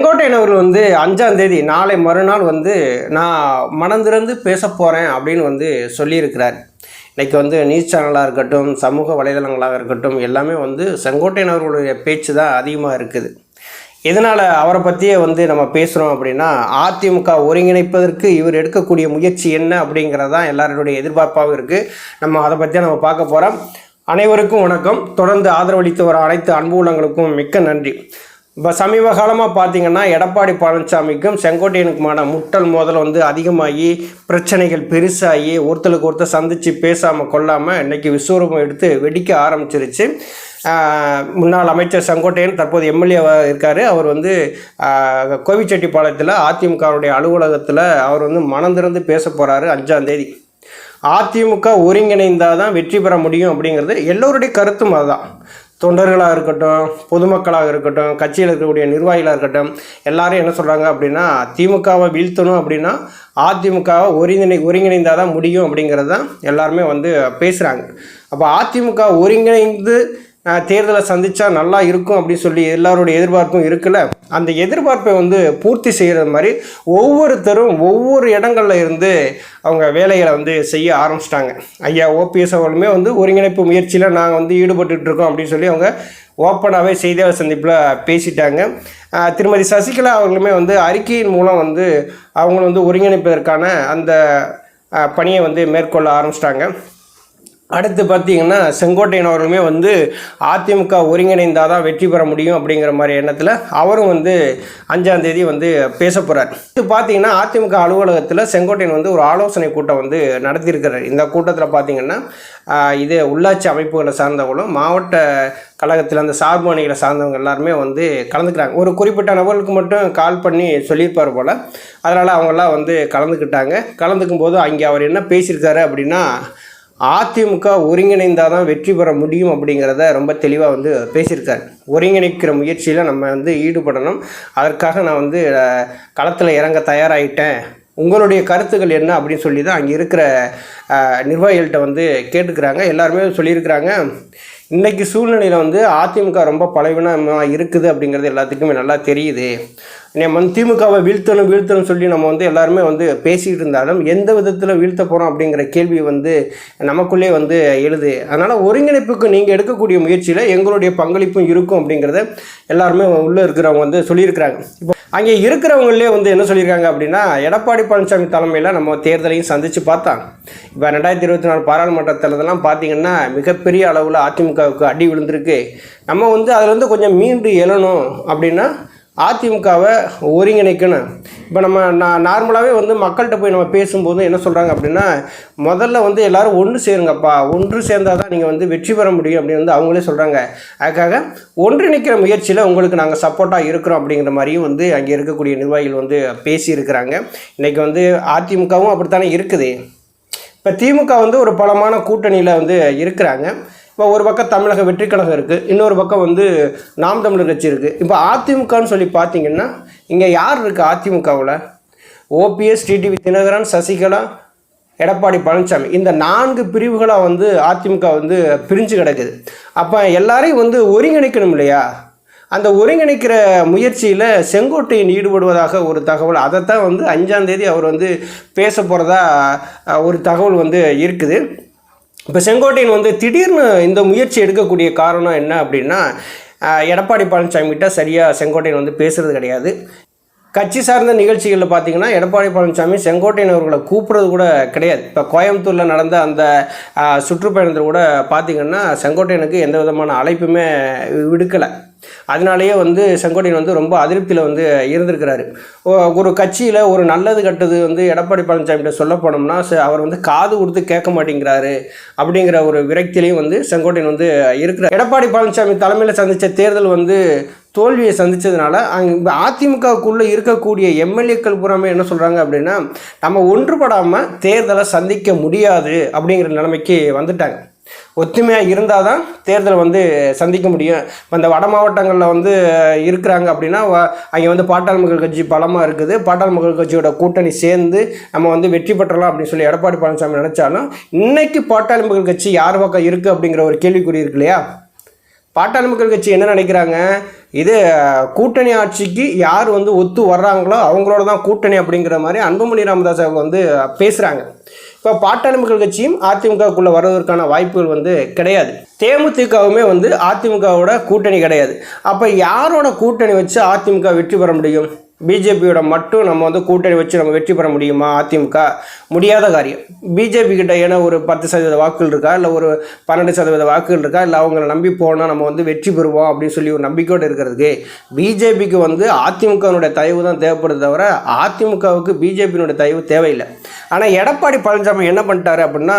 செங்கோட்டையன் வந்து அஞ்சாம் தேதி நாளை மறுநாள் வந்து நான் மனந்திறந்து பேச போகிறேன் அப்படின்னு வந்து சொல்லியிருக்கிறார். இன்றைக்கி வந்து நியூஸ் சேனலாக இருக்கட்டும் சமூக வலைதளங்களாக இருக்கட்டும் எல்லாமே வந்து செங்கோட்டையன் அவர்களுடைய பேச்சு தான் அதிகமாக இருக்குது. இதனால் அவரை பற்றியே வந்து நம்ம பேசுகிறோம் அப்படின்னா அதிமுக ஒருங்கிணைப்பதற்கு இவர் எடுக்கக்கூடிய முயற்சி என்ன அப்படிங்கிறதான் எல்லாருடைய எதிர்பார்ப்பாகவும் இருக்குது நம்ம அதை பற்றியே நம்ம பார்க்க போகிறோம் அனைவருக்கும் வணக்கம். தொடர்ந்து ஆதரவளித்து வர அனைத்து அன்பு உள்ளங்களுக்கும் மிக்க நன்றி. இப்போ சமீப காலமாக பார்த்தீங்கன்னா எடப்பாடி பழனிசாமிக்கும் செங்கோட்டையனுக்குமான முட்டல் மோதல் வந்து அதிகமாகி பிரச்சனைகள் பெருசாகி ஒருத்தருக்கு ஒருத்தர் சந்தித்து பேசாமல் கொள்ளாமல் இன்றைக்கி விஸ்வரூபம் எடுத்து வெடிக்க ஆரம்பிச்சிருச்சு. முன்னாள் அமைச்சர் செங்கோட்டையன் தற்போது எம்எல்ஏவாக இருக்கார். அவர் வந்து கோவிச்செட்டிப்பாளையத்தில் அதிமுகவுடைய அலுவலகத்தில் அவர் வந்து மனந்திறந்து பேச போகிறாரு அஞ்சாந்தேதி அதிமுக ஒருங்கிணைந்தால் தான் வெற்றி பெற முடியும் அப்படிங்கிறது எல்லோருடைய கருத்தும் அதுதான். தொண்டர்களாக இருக்கட்டும் பொதுமக்களாக இருக்கட்டும் கட்சியில் இருக்கக்கூடிய நிர்வாகிகளாக இருக்கட்டும் எல்லாரும் என்ன சொல்கிறாங்க அப்படின்னா திமுகவை வீழ்த்தணும் அப்படின்னா அதிமுகவை ஒருங்கிணை ஒருங்கிணைந்தால் தான் முடியும் அப்படிங்கிறது தான் எல்லாருமே வந்து பேசுகிறாங்க அப்போ அதிமுக ஒருங்கிணைந்து தேர்தலை சந்தித்தா நல்லா இருக்கும் அப்படின்னு சொல்லி எல்லாருடைய எதிர்பார்ப்பும் இருக்குல்ல? அந்த எதிர்பார்ப்பை வந்து பூர்த்தி செய்கிறது மாதிரி ஒவ்வொருத்தரும் ஒவ்வொரு இடங்கள்ல இருந்து அவங்க வேலைகளை வந்து செய்ய ஆரம்பிச்சிட்டாங்க. ஐயா ஓபிஎஸ் அவர்களுமே வந்து ஒருங்கிணைப்பு முயற்சியில் நாங்கள் வந்து ஈடுபட்டுட்டு இருக்கோம் அப்படின்னு சொல்லி அவங்க ஓப்பனாகவே செய்தியாளர் சந்திப்பில் பேசிட்டாங்க. திருமதி சசிகலா அவர்களுமே வந்து அறிக்கையின் மூலம் வந்து அவங்களும் வந்து ஒருங்கிணைப்பதற்கான அந்த பணியை வந்து மேற்கொள்ள ஆரம்பிச்சிட்டாங்க. அடுத்து பார்த்தீங்கன்னா செங்கோட்டையன் அவர்களுமே வந்து அதிமுக ஒருங்கிணைந்தால் தான் வெற்றி பெற முடியும் அப்படிங்கிற மாதிரி எண்ணத்தில் அவரும் வந்து அஞ்சாம் தேதி வந்து பேச போகிறார் இது பார்த்தீங்கன்னா அதிமுக அலுவலகத்தில் செங்கோட்டையன் வந்து ஒரு ஆலோசனை கூட்டம் வந்து நடத்தியிருக்கிறார். இந்த கூட்டத்தில் பார்த்தீங்கன்னா இது உள்ளாட்சி அமைப்புகளை சார்ந்தவங்களும் மாவட்ட கழகத்தில் அந்த சார்பு அணிகளை சார்ந்தவங்க எல்லாருமே வந்து கலந்துக்கிறாங்க. ஒரு குறிப்பிட்ட நபர்களுக்கு மட்டும் கால் பண்ணி சொல்லியிருப்பார் போல். அதனால் அவங்கெல்லாம் வந்து கலந்துக்கிட்டாங்க. கலந்துக்கும் போது அங்கே அவர் என்ன பேசியிருக்காரு அப்படின்னா அதிமுக ஒருங்கிணைந்தால் தான் வெற்றி பெற முடியும் அப்படிங்கிறத ரொம்ப தெளிவாக வந்து பேசியிருக்காரு. ஒருங்கிணைக்கிற முயற்சியில் நம்ம வந்து ஈடுபடணும். அதற்காக நான் வந்து களத்தில் இறங்க தயாராகிட்டேன் உங்களுடைய கருத்துக்கள் என்ன அப்படின்னு சொல்லி தான் அங்கே இருக்கிற நிர்வாகிகள்கிட்ட வந்து கேட்டுக்கிறாங்க. எல்லாருமே சொல்லியிருக்கிறாங்க. இன்றைக்கி சூழ்நிலையில் வந்து அதிமுக ரொம்ப பலவீனமாக இருக்குது அப்படிங்கிறது எல்லாத்துக்குமே நல்லா தெரியுது. நம்ம வந்து திமுகவை வீழ்த்தணும் வீழ்த்தணும் சொல்லி நம்ம வந்து எல்லாருமே வந்து பேசிகிட்டு இருந்தாலும் எந்த விதத்தில் வீழ்த்த போகிறோம் அப்படிங்கிற கேள்வி வந்து நமக்குள்ளே வந்து எழுது. அதனால் ஒருங்கிணைப்புக்கு நீங்கள் எடுக்கக்கூடிய முயற்சியில் எங்களுடைய பங்களிப்பும் இருக்கும் அப்படிங்கிறத எல்லாருமே உள்ளே இருக்கிறவங்க வந்து சொல்லியிருக்கிறாங்க. இப்போ அங்கே இருக்கிறவங்களே வந்து என்ன சொல்லியிருக்காங்க அப்படின்னா எடப்பாடி பழனிசாமி தலைமையில் நம்ம தேர்தலையும் சந்தித்து பார்த்தோம் இப்போ ரெண்டாயிரத்தி இருபத்தி நாலு பாராளுமன்ற தேர்தலெல்லாம் பார்த்தீங்கன்னா மிகப்பெரிய அளவில் அதிமுக அதிமுகவுக்கு அடி விழுந்திருக்கு. நம்ம வந்து அதில் கொஞ்சம் மீண்டு எழணும் அப்படின்னா அதிமுகவை ஒருங்கிணைக்கணும். இப்போ நம்ம நான் நார்மலாகவே வந்து மக்கள்கிட்ட போய் நம்ம பேசும்போது என்ன சொல்கிறாங்க அப்படின்னா முதல்ல வந்து எல்லாரும் ஒன்று சேருங்கப்பா. ஒன்று சேர்ந்தால் தான் நீங்கள் வந்து வெற்றி பெற முடியும். அப்படின்னு வந்து அவங்களே சொல்கிறாங்க அதுக்காக ஒன்றிணைக்கிற முயற்சியில் உங்களுக்கு நாங்கள் சப்போர்ட்டாக இருக்கிறோம் அப்படிங்கிற மாதிரியும் வந்து அங்கே இருக்கக்கூடிய நிர்வாகிகள் வந்து பேசியிருக்கிறாங்க. இன்றைக்கி வந்து அதிமுகவும் அப்படித்தானே இருக்குது. இப்போ திமுக வந்து ஒரு பலமான கூட்டணியில் வந்து இருக்கிறாங்க. இப்போ ஒரு பக்கம் தமிழக வெற்றி கழகம் இருக்குது இன்னொரு பக்கம் வந்து நாம் தமிழர் கட்சி இருக்குது இப்போ அதிமுகன்னு சொல்லி பார்த்தீங்கன்னா இங்கே யார் இருக்குது அதிமுகவில்? OPS TTV Dhinakaran Sasikala Edappadi Palaniswami. இந்த நான்கு பிரிவுகளாக வந்து அதிமுக வந்து பிரிஞ்சு கிடக்குது. அப்போ எல்லாரையும் வந்து ஒருங்கிணைக்கணும் இல்லையா? அந்த ஒருங்கிணைக்கிற முயற்சியில் செங்கோட்டையன் ஈடுபடுவதாக ஒரு தகவல் அதைத்தான் வந்து அஞ்சாந்தேதி அவர் வந்து பேச போகிறதா ஒரு தகவல் வந்து இருக்குது. இப்போ செங்கோட்டையன் வந்து திடீர்னு இந்த முயற்சி எடுக்கக்கூடிய காரணம் என்ன அப்படின்னா எடப்பாடி பழனிசாமி கிட்ட சரியாக செங்கோட்டையன் வந்து பேசுகிறது கிடையாது. கட்சி சார்ந்த நிகழ்ச்சிகளில் பார்த்தீங்கன்னா எடப்பாடி பழனிசாமி செங்கோட்டையன் அவர்களை கூப்பிட்றது கூட கிடையாது. இப்போ கோயம்புத்தூரில் நடந்த அந்த சுற்றுப்பயணத்தில் கூட பார்த்தீங்கன்னா செங்கோட்டையனுக்கு எந்த விதமான அழைப்புமே விடுக்கலை. அதனாலேயே வந்து செங்கோட்டையன் வந்து ரொம்ப அதிருப்தியில் வந்து இருந்திருக்கிறாரு. ஓ- ஒரு கட்சியில் ஒரு நல்லது கெட்டது வந்து எடப்பாடி பழனிசாமிகிட்ட சொல்ல போனோம்னா அவர் வந்து காது கொடுத்து கேட்க மாட்டேங்கிறாரு அப்படிங்கிற ஒரு விரக்தியிலையும் வந்து செங்கோட்டையன் வந்து இருக்கிறார். எடப்பாடி பழனிசாமி தலைமையில் சந்தித்த தேர்தல் வந்து தோல்வியை சந்தித்ததுனால அங்கே அதிமுகவுக்குள்ளே இருக்கக்கூடிய எம்எல்ஏக்கள் பூராமே என்ன சொல்கிறாங்க அப்படின்னா நம்ம ஒன்றுபடாமல் தேர்தலை சந்திக்க முடியாது அப்படிங்கிற நிலைமைக்கு வந்துட்டாங்க. ஒத்துமையாக இருந்தால் தான் தேர்தலை வந்து சந்திக்க முடியும். இப்போ இந்த வட மாவட்டங்களில் வந்து இருக்கிறாங்க அப்படின்னா அங்கே வந்து பாட்டாள் மக்கள் கட்சி பலமாக இருக்குது. பாட்டாள் மக்கள் கட்சியோட கூட்டணி சேர்ந்து நம்ம வந்து வெற்றி பெற்றலாம் அப்படின்னு சொல்லி எடப்பாடி பழனிசாமி நினச்சாலும் இன்றைக்கி பாட்டாளி மக்கள் கட்சி யார் பக்கம் இருக்குது அப்படிங்கிற ஒரு கேள்விக்குறி இருக்கு இல்லையா? பாட்டாளி மக்கள் கட்சி என்ன நினைக்கிறாங்க? இது கூட்டணி ஆட்சிக்கு யார் வந்து ஒத்து வர்றாங்களோ அவங்களோட தான் கூட்டணி அப்படிங்கிற மாதிரி அன்புமணி ராமதாஸ் அவங்க வந்து பேசுகிறாங்க இப்போ பாட்டாளி மக்கள் கட்சியும் அதிமுகவுக்குள்ளே வருவதற்கான வாய்ப்புகள் வந்து கிடையாது. தேமுதிகவுமே வந்து அதிமுகவோட கூட்டணி கிடையாது. அப்போ யாரோட கூட்டணி வச்சு அதிமுக வெற்றி பெற முடியும்? பிஜேபியோட மட்டும் நம்ம வந்து கூட்டணி வச்சு நம்ம வெற்றி பெற முடியுமா? அதிமுக. முடியாத காரியம். பிஜேபி கிட்ட ஏன்னா ஒரு பத்து சதவீத வாக்குகள் இருக்கா? இல்லை ஒரு பன்னெண்டு சதவீத வாக்குகள் இருக்கா? இல்லை அவங்கள நம்பி போனால் நம்ம வந்து வெற்றி பெறுவோம் அப்படின்னு சொல்லி ஒரு நம்பிக்கையோடு இருக்கிறதுக்கு பிஜேபிக்கு வந்து அதிமுகவினுடைய தயவு தான் தேவைப்படுது தவிர அதிமுகவுக்கு பிஜேபியினுடைய தயவு தேவையில்லை. ஆனால் எடப்பாடி பழனிசாமி என்ன பண்ணிட்டாரு அப்படின்னா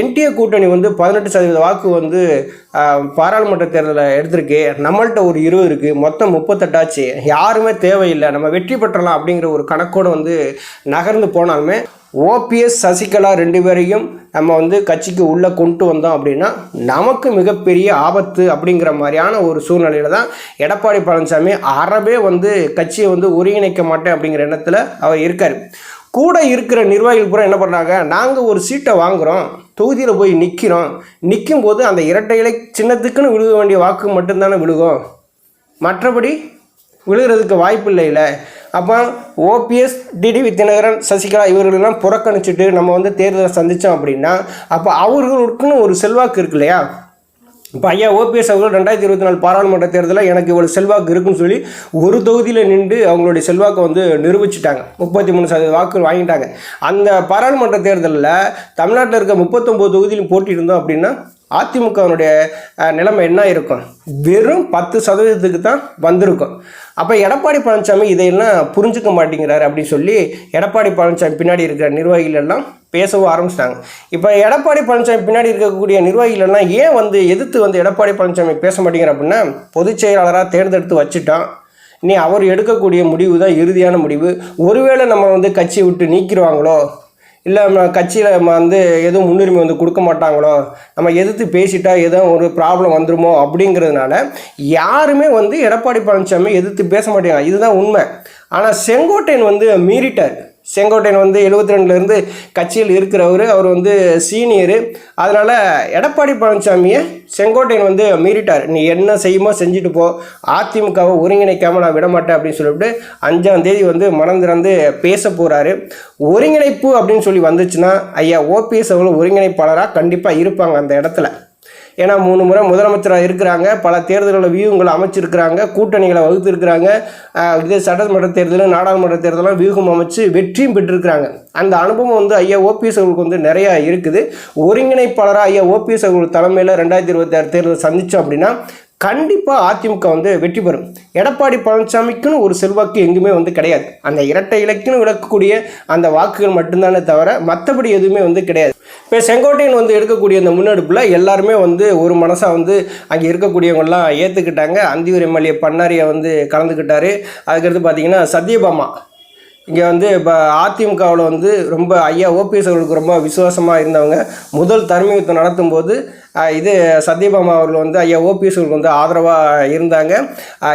என்டிஏ கூட்டணி வந்து பதினெட்டு சதவீத வாக்கு வந்து பாராளுமன்ற தேர்தலில் எடுத்திருக்கு. நம்மள்கிட்ட ஒரு இருபது இருக்குது மொத்தம் முப்பத்தெட்டாச்சு யாருமே தேவையில்லை. நம்ம வெற்றி பெற்றலாம் அப்படிங்கிற ஒரு கணக்கோடு வந்து நகர்ந்து போனாலுமே ஓபிஎஸ் சசிகலா ரெண்டு பேரையும் நம்ம வந்து கட்சிக்கு உள்ளே கொண்டு வந்தோம் அப்படின்னா நமக்கு மிகப்பெரிய ஆபத்து அப்படிங்கிற மாதிரியான ஒரு சூழ்நிலையில் தான் எடப்பாடி பழனிசாமி அறவே வந்து கட்சியை வந்து ஒருங்கிணைக்க மாட்டேன் அப்படிங்கிற எண்ணத்தில் அவர் இருக்கார். கூட இருக்கிற நிர்வாகிகள் பூரா என்ன பண்ணுறாங்க நாங்கள் ஒரு சீட்டை வாங்குகிறோம் தொகுதியில் போய் நிற்கிறோம் நிற்கும் போது அந்த இரட்டை இலை சின்னத்துக்குன்னு விழுக வேண்டிய வாக்கு மட்டும்தானே விழுகும். மற்றபடி விழுகிறதுக்கு வாய்ப்பு இல்லைல்ல அப்போ ஓபிஎஸ் டிடிவி தினகரன் சசிகலா இவர்களெல்லாம் புறக்கணிச்சிட்டு நம்ம வந்து தேர்தலை சந்தித்தோம் அப்படின்னா அப்போ அவர்களுக்குன்னு ஒரு செல்வாக்கு இருக்கு இல்லையா? இப்போ ஐயா ஓபிஎஸ் அவர்கள் ரெண்டாயிரத்தி இருபத்தி நாலு பாராளுமன்ற தேர்தலில் எனக்கு இவ்வளோ செல்வாக்கு இருக்குன்னு சொல்லி ஒரு தொகுதியில் நின்று அவங்களுடைய செல்வாக்கை வந்து நிரூபிச்சிட்டாங்க. முப்பத்தி மூணு சதவீத வாக்குகள் வாங்கிட்டாங்க. அந்த பாராளுமன்ற தேர்தலில் தமிழ்நாட்டில் இருக்க முப்பத்தொம்போது தொகுதியிலும் போட்டியிருந்தோம் அப்படின்னா அதிமுகவினுடைய நிலைமை என்ன இருக்கும்? வெறும் பத்து சதவீதத்துக்கு தான் வந்திருக்கும். அப்போ எடப்பாடி பழனிசாமி இதையெல்லாம் புரிஞ்சுக்க மாட்டேங்கிறாரு அப்படின்னு சொல்லி எடப்பாடி பழனிசாமி பின்னாடி இருக்கிற நிர்வாகிகள் எல்லாம் பேசவும் ஆரம்பிச்சிட்டாங்க. இப்போ எடப்பாடி பழனிசாமி பின்னாடி இருக்கக்கூடிய நிர்வாகிகள் எல்லாம் ஏன் வந்து எதிர்த்து வந்து எடப்பாடி பழனிசாமி பேச மாட்டேங்கிற அப்படின்னா பொதுச் செயலாளராக தேர்ந்தெடுத்து வச்சுட்டான். நீ அவர் எடுக்கக்கூடிய முடிவு தான் இறுதியான முடிவு. ஒருவேளை நம்ம வந்து கட்சியை விட்டு நீக்கிடுவாங்களோ இல்லை நம்ம கட்சியில் நம்ம வந்து எதுவும் முன்னுரிமை வந்து கொடுக்க மாட்டாங்களோ நம்ம எதிர்த்து பேசிட்டா ஏதோ ஒரு ப்ராப்ளம் வந்துருமோ அப்படிங்கிறதுனால யாருமே வந்து எடப்பாடி பழனிசாமி எதிர்த்து பேச மாட்டேங்கிறாங்க. இதுதான் உண்மை. ஆனால் செங்கோட்டையன் வந்து மீறிட்டார். செங்கோட்டையன் வந்து எழுபத்தி ரெண்டுலேருந்து கட்சியில் இருக்கிறவர். அவர் வந்து சீனியரு. அதனால் எடப்பாடி பழனிசாமியை செங்கோட்டையன் வந்து மீறிட்டார். நீ என்ன செய்யுமோ செஞ்சுட்டு போ. அதிமுகவை ஒருங்கிணைக்காமல் நான் விட மாட்டேன் அப்படின்னு சொல்லிட்டு அஞ்சாம் தேதி வந்து மனம் திறந்து பேச போகிறாரு ஒருங்கிணைப்பு அப்படின்னு சொல்லி வந்துச்சுன்னா ஐயா ஓபிஎஸ் அவங்களும் ஒருங்கிணைப்பாளராக கண்டிப்பாக இருப்பாங்க அந்த இடத்துல. ஏன்னா மூணு முறை முதலமைச்சராக இருக்கிறாங்க. பல தேர்தல்களில் வியூகங்களை அமைச்சிருக்கிறாங்க. கூட்டணிகளை வகுத்திருக்கிறாங்க. இது சட்டமன்ற தேர்தலும் நாடாளுமன்ற தேர்தலாம் வியூகம் அமைச்சு வெற்றியும் பெற்றிருக்கிறாங்க. அந்த அனுபவம் வந்து ஐயா ஓபிஎஸ் அவர்களுக்கு வந்து நிறையா இருக்குது. ஒருங்கிணைப்பாளராக ஐயா ஓபிஎஸ் அவர்கள் தலைமையில் ரெண்டாயிரத்தி இருபத்தி ஆறு தேர்தல் சந்தித்தோம் அப்படின்னா கண்டிப்பாக அதிமுக வந்து வெற்றி பெறும். எடப்பாடி பழனிசாமிக்குன்னு ஒரு செல்வாக்கு எங்குமே வந்து கிடையாது. அந்த இரட்டை இலக்குன்னு விளக்கக்கூடிய அந்த வாக்குகள் மட்டும்தானே தவிர மற்றபடி எதுவுமே வந்து கிடையாது. இப்போ செங்கோட்டையன் வந்து எடுக்கக்கூடிய அந்த முன்னெடுப்பில் எல்லாருமே வந்து ஒரு மனசாக வந்து அங்கே இருக்கக்கூடியவங்கெல்லாம் ஏற்றுக்கிட்டாங்க அந்தியூர் எம்எல்ஏ பண்ணாரியை வந்து கலந்துக்கிட்டார். அதுக்கடுத்து பார்த்தீங்கன்னா சத்யபாமா. இங்கே வந்து இப்போ அதிமுகவில் வந்து ரொம்ப ஐயா ஓபிஎஸ் அவர்களுக்கு ரொம்ப விசுவாசமாக இருந்தவங்க முதல் தலைமை யுத்தம் நடத்தும் போது இது சத்யபாமா அவர்கள் வந்து ஐயா ஓபிஎஸ் அவர்களுக்கு வந்து ஆதரவாக இருந்தாங்க.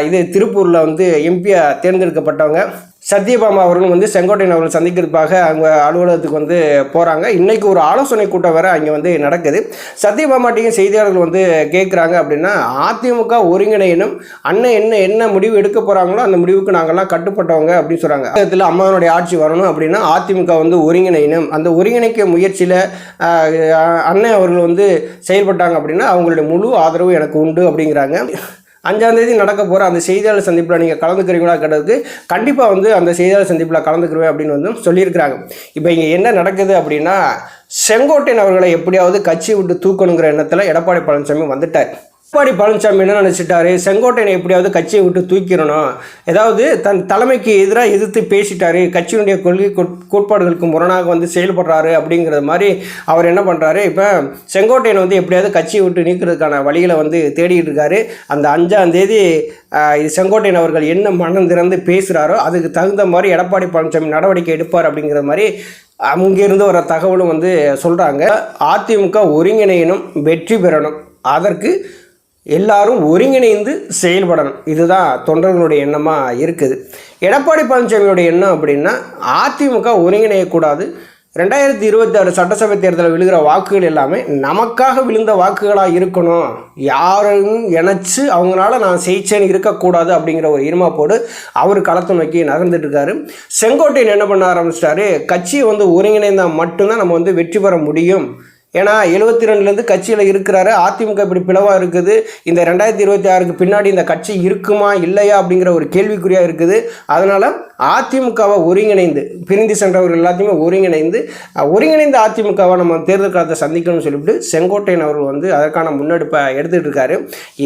இது திருப்பூரில் வந்து எம்பியாக தேர்ந்தெடுக்கப்பட்டவங்க. சத்யபாமா அவர்கள் வந்து செங்கோட்டையன் அவர்கள் சந்திக்கிறதுக்காக அவங்க அலுவலகத்துக்கு வந்து போகிறாங்க இன்றைக்கி ஒரு ஆலோசனை கூட்டம் வேறு அங்கே வந்து நடக்குது. சத்யபாமாட்டையும் செய்தியாளர்கள் வந்து கேட்குறாங்க அப்படின்னா அதிமுக ஒருங்கிணையனும் அண்ணன் என்ன என்ன முடிவு எடுக்க போகிறாங்களோ அந்த முடிவுக்கு நாங்கள்லாம் கட்டுப்பட்டவங்க அப்படின்னு சொல்கிறாங்க அதில் அம்மாவனுடைய ஆட்சி வரணும் அப்படின்னா அதிமுக வந்து ஒருங்கிணையணும் அந்த ஒருங்கிணைக்க முயற்சியில் அண்ணன் அவர்கள் வந்து செயல்பட்டாங்க அப்படின்னா அவங்களுடைய முழு ஆதரவு எனக்கு உண்டு அப்படிங்கிறாங்க. அஞ்சாந்தேதி நடக்க போகிற அந்த செய்தியாளர் சந்திப்பில் நீங்கள் கலந்துக்கிறீங்களா கேட்டதுக்கு கண்டிப்பாக வந்து அந்த செய்தியாளர் சந்திப்பில் கலந்துக்கிறேன் அப்படின்னு வந்து சொல்லியிருக்கிறாங்க. இப்போ இங்கே என்ன நடக்குது அப்படின்னா செங்கோட்டையன் அவர்களை எப்படியாவது கட்சி விட்டு தூக்கணுங்கிற எண்ணத்தில் எடப்பாடி பழனிசாமி வந்துட்டார். எடப்பாடி பழனிசாமி என்ன நினச்சிட்டாரு செங்கோட்டையனை எப்படியாவது கட்சியை விட்டு தூக்கிடணும் ஏதாவது தன் தலைமைக்கு எதிராக எதிர்த்து பேசிட்டாரு கட்சியினுடைய கொள்கை கோட்பாடுகளுக்கு முரணாக வந்து செயல்படுறாரு அப்படிங்கிறது மாதிரி அவர் என்ன பண்ணுறாரு இப்போ செங்கோட்டையனை வந்து எப்படியாவது கட்சியை விட்டு நீக்கிறதுக்கான வழிகளை வந்து தேடிட்டு இருக்காரு அந்த அஞ்சாம் தேதி இது செங்கோட்டையன் அவர்கள் என்ன மனம் திறந்து பேசுகிறாரோ அதுக்கு தகுந்த மாதிரி எடப்பாடி பழனிசாமி நடவடிக்கை எடுப்பார் அப்படிங்கிற மாதிரி அங்கிருந்து வர தகவலும் வந்து சொல்கிறாங்க அதிமுக ஒருங்கிணையனும் வெற்றி பெறணும் அதற்கு எல்லாரும் ஒருங்கிணைந்து செயல்படணும். இதுதான் தொண்டர்களுடைய எண்ணமாக இருக்குது. எடப்பாடி பழனிசாமியோட எண்ணம் அப்படின்னா அதிமுக ஒருங்கிணையக்கூடாது. ரெண்டாயிரத்தி இருபத்தி ஆறு சட்டசபை தேர்தலில் விழுகிற வாக்குகள் எல்லாமே நமக்காக விழுந்த வாக்குகளாக இருக்கணும். யாரும் இணைச்சு அவங்களால நான் செய்ச்சேன்னு இருக்கக்கூடாது அப்படிங்கிற ஒரு இருமாப்போடு அவர் களத்தை நோக்கி நகர்ந்துட்டு இருக்காரு செங்கோட்டையன் என்ன பண்ண ஆரம்பிச்சிட்டாரு? கட்சியை வந்து ஒருங்கிணைந்தால் மட்டும்தான் நம்ம வந்து வெற்றி பெற முடியும். ஏன்னா எழுபத்தி ரெண்டுலேருந்து கட்சியில் இருக்கிறாரு. அதிமுக இப்படி பிளவாக இருக்குது. இந்த ரெண்டாயிரத்தி இருபத்தி ஆறுக்கு பின்னாடி இந்த கட்சி இருக்குமா இல்லையா அப்படிங்கிற ஒரு கேள்விக்குறியாக இருக்குது. அதனால் அதிமுகவை ஒருங்கிணைந்து பிரிந்து சென்றவர்கள் எல்லாத்தையுமே ஒருங்கிணைந்து ஒருங்கிணைந்த அதிமுகவை நம்ம தேர்தல் காலத்தை சந்திக்கணும்னு சொல்லிவிட்டு செங்கோட்டையன் அவர்கள் வந்து அதற்கான முன்னெடுப்பை எடுத்துகிட்டு இருக்காரு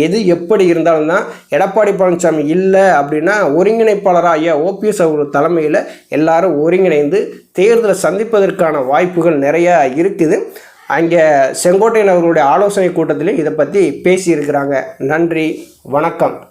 எது எப்படி இருந்தாலும் தான் எடப்பாடி பழனிசாமி இல்லை அப்படின்னா ஒருங்கிணைப்பாளராக ஐயா ஓபிஎஸ் அவர்கள் தலைமையில் எல்லாரும் ஒருங்கிணைந்து தேர்தலை சந்திப்பதற்கான வாய்ப்புகள் நிறையா இருக்குது. அங்கே செங்கோட்டையன் அவர்களுடைய ஆலோசனை கூட்டத்திலே இதை பற்றி பேசியிருக்கிறாங்க. நன்றி வணக்கம்.